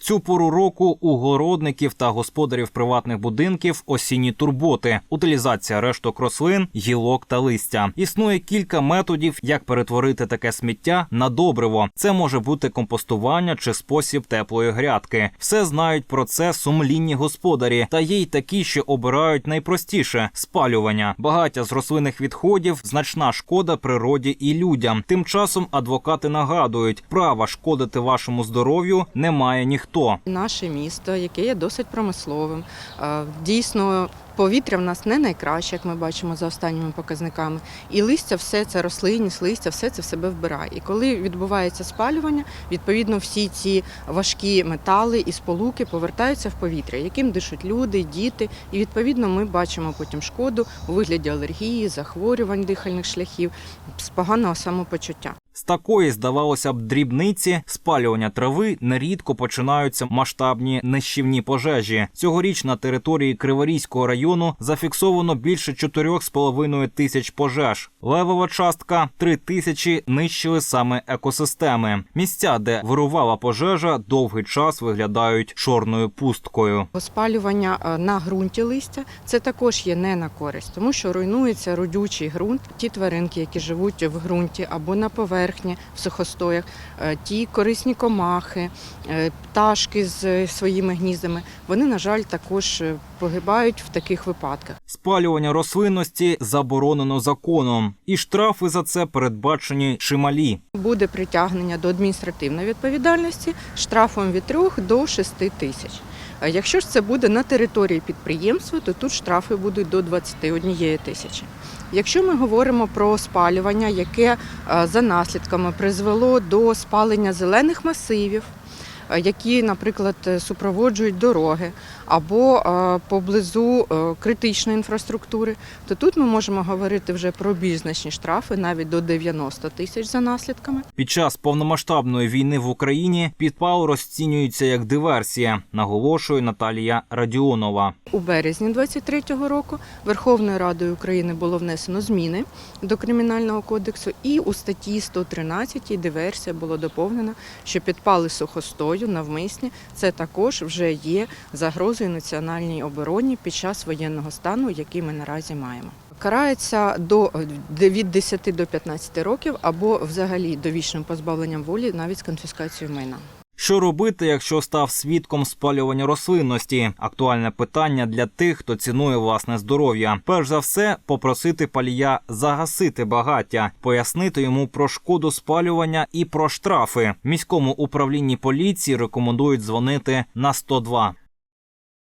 Цю пору року у городників та господарів приватних будинків осінні турботи, утилізація решток рослин, гілок та листя. Існує кілька методів, як перетворити таке сміття на добриво. Це може бути компостування чи спосіб теплої грядки. Все знають про це сумлінні господарі, та є й такі, що обирають найпростіше спалювання. Багаття з рослинних відходів, значна шкода природі і людям. Тим часом адвокати нагадують, права шкодити вашому здоров'ю не має ніхто. Наше місто, яке є досить промисловим, е, дійсно. Повітря в нас не найкраще, як ми бачимо за останніми показниками. І листя, все це рослинність, листя, все це в себе вбирає. І коли відбувається спалювання, відповідно всі ці важкі метали і сполуки повертаються в повітря, яким дишуть люди, діти. І відповідно ми бачимо потім шкоду у вигляді алергії, захворювань дихальних шляхів, з поганого самопочуття. З такої, здавалося б, дрібниці спалювання трави нерідко починаються масштабні нищівні пожежі. Цьогоріч на території Криворізького району зафіксовано більше 4,5 тисяч пожеж. Левова частка 3 тисячі нищили саме екосистеми. Місця, де вирувала пожежа, довгий час виглядають чорною пусткою. Спалювання е, на ґрунті листя це також є не на користь, тому що руйнується родючий ґрунт. Ті тваринки, які живуть в ґрунті або на поверхні в сухостоях, е, ті корисні комахи, е, пташки з своїми гніздами, вони, на жаль, також е, погибають в таких випадках. Спалювання рослинності заборонено законом, і штрафи за це передбачені чималі. Буде притягнення до адміністративної відповідальності штрафом від 3 до 6 тисяч. Якщо ж це буде на території підприємства, то тут штрафи будуть до 21 тисячі. Якщо ми говоримо про спалювання, яке е, за наслідками призвело до спалення зелених масивів, які, наприклад, е, супроводжують дороги або е, поблизу е, критичної інфраструктури, то тут ми можемо говорити вже про більш значні штрафи, навіть до 90 тисяч за наслідками. Під час повномасштабної війни в Україні підпал розцінюється як диверсія, наголошує Наталія Радіонова. У березні 23-го року Верховною Радою України було внесено зміни до кримінального кодексу, і у статті 113 диверсія було доповнено, що підпали сухостою навмисні це також вже є загрозою національній обороні під час воєнного стану, який ми наразі маємо. Карається до від 10 до 15 років або взагалі довічним позбавленням волі навіть з конфіскацією майна. Що робити, якщо став свідком спалювання рослинності? Актуальне питання для тих, хто цінує власне здоров'я. Перш за все, попросити палія загасити багаття, пояснити йому про шкоду спалювання і про штрафи. Міському управлінні поліції рекомендують дзвонити на 102.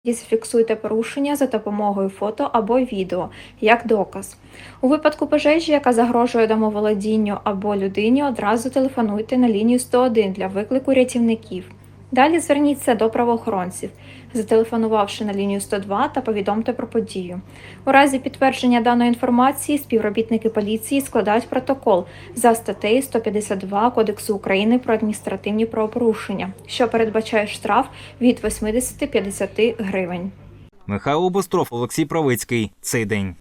І зафіксуйте порушення за допомогою фото або відео як доказ. У випадку пожежі, яка загрожує домоволодінню або людині, одразу телефонуйте на лінію 101 для виклику рятівників. Далі зверніться до правоохоронців, зателефонувавши на лінію 102 та повідомте про подію. У разі підтвердження даної інформації співробітники поліції складають протокол за статтею 152 Кодексу України про адміністративні правопорушення, що передбачає штраф від 80-50 гривень. Михайло Бостров, Олексій Правицький. Цей день.